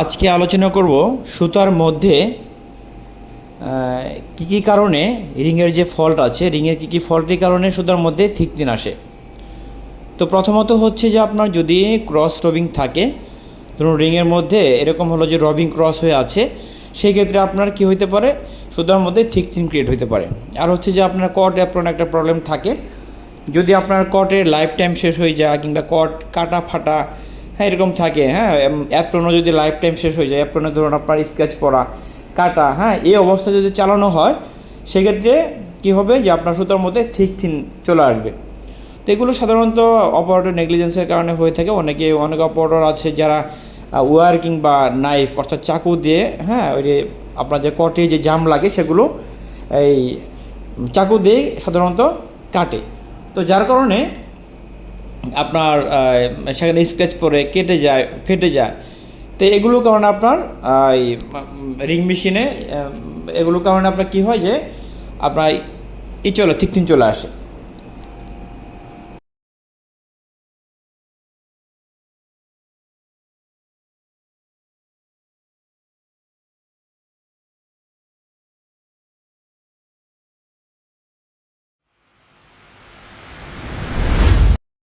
আজকে আলোচনা করব সুতার মধ্যে কী কী কারণে রিংয়ের যে ফল্ট আছে, রিংয়ের কী কী ফল্টের কারণে সুতার মধ্যে থিকদিন আসে? তো প্রথমত হচ্ছে যে আপনার যদি ক্রস রবিং থাকে, ধরুন রিংয়ের মধ্যে এরকম হলো যে রবিং ক্রস হয়ে আছে সেই ক্ষেত্রে আপনার কি হতে পারে? সুতার মধ্যে থিকদিন ক্রিয়েট হতে পারে। আর হচ্ছে যে আপনার কট অ্যাপ্রন একটা প্রবলেম থাকে, যদি আপনার কটের লাইফ টাইম শেষ হয়ে যায় কিংবা কট কাটা ফাটা হ্যাঁ এরকম থাকে হ্যাঁ অ্যাপ্রনও যদি লাইফ টাইম শেষ হয়ে যায় অ্যাপ্রনে ধরুন আপনার স্কেচ পড়া, কাটা হ্যাঁ এই অবস্থা যদি চালানো হয়, সেক্ষেত্রে কী হবে যে আপনার সুতার মধ্যে থিক থিন চলে আসবে। তো এগুলো সাধারণত অপারেটর নেগলিজেন্সের কারণে হয়ে থাকে। অনেকে, অনেক অপারেটর আছে যারা ওয়ার কিংবা নাইফ অর্থাৎ চাকু দিয়ে হ্যাঁ ওই যে আপনার যে কটে যে জাম লাগে, সেগুলো এই চাকু দিয়ে সাধারণত কাটে। তো যার কারণে আপনার সেখানে স্ক্র্যাচ পরে কেটে যায়, ফেটে যায়। তো এগুলো কারণে আপনার রিং মেশিনে এগুলো কারণে আপনার কী হয় যে, আপনার ই চলে, ঠিক চলে আসে।